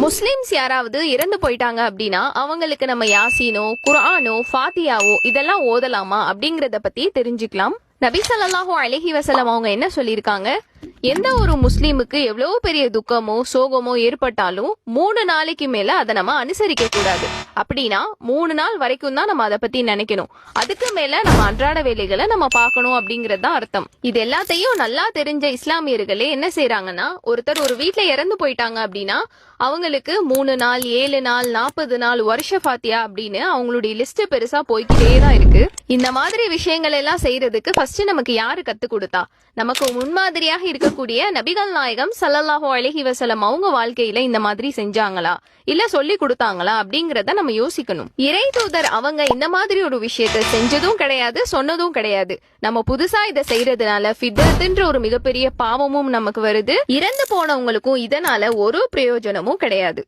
Muslims யாராவது இறந்து போயிட்டாங்க அப்படின்னா அவங்களுக்கு நம்ம யாசீனோ குரானோ ஃபாத்தியாவோ இதெல்லாம் ஓதலாமா அப்படிங்கறத பத்தி தெரிஞ்சுக்கலாம். நபி ஸல்லல்லாஹு அலைஹி வசலம் அவங்க என்ன சொல்லியிருக்காங்க? எந்த ஒரு முஸ்லீமுக்கு எவ்வளவு பெரிய துக்கமோ சோகமோ ஏற்பட்டாலும் மூணு நாளைக்கு மேல அதை நம்ம அனுசரிக்க கூடாது. அப்படின்னா மூணு நாள் வரைக்கும் தான் நம்ம அதை பத்தி நினைக்கணும். அதுக்கு மேல நம்ம அன்றாட வேலைகளை நம்ம பார்க்கணும் அப்படிங்கறது தான் அர்த்தம். இது எல்லாத்தையும் நல்லா தெரிஞ்ச இஸ்லாமியர்களே என்ன செய்யறாங்கன்னா ஒருத்தர் ஒரு வீட்டுல இறந்து போயிட்டாங்க அப்படின்னா அவங்களுக்கு மூணு நாள் ஏழு நாள் நாற்பது நாள் வருஷ ஃபாத்தியா அப்படின்னு அவங்களுடைய லிஸ்ட் பெருசா போய்க்கிட்டே தான் இருக்கு. இந்த மாதிரி விஷயங்கள் எல்லாம் செய்யறதுக்கு ஃபர்ஸ்ட் நமக்கு யாரு கத்து கொடுத்தா? நமக்கு முன்மாதிரியாக இருக்கக்கூடிய நபிகள் நாயகம் சல்லல்லாஹோ அலைஹி வசலம் அவங்க வாழ்க்கையில இந்த மாதிரி செஞ்சாங்களா? இல்ல சொல்லி கொடுத்தாங்களா? அப்படிங்கறத நம்ம யோசிக்கணும். இறை தூதர் அவங்க இந்த மாதிரி ஒரு விஷயத்த செஞ்சதும் கிடையாது சொன்னதும் கிடையாது. நம்ம புதுசா இதை செய்யறதுனால ஃபித்ரத்ன்ற ஒரு மிகப்பெரிய பாவமும் நமக்கு வருது. இறந்து போனவங்களுக்கும் இதனால ஒரு பிரயோஜனமும் கிடையாது.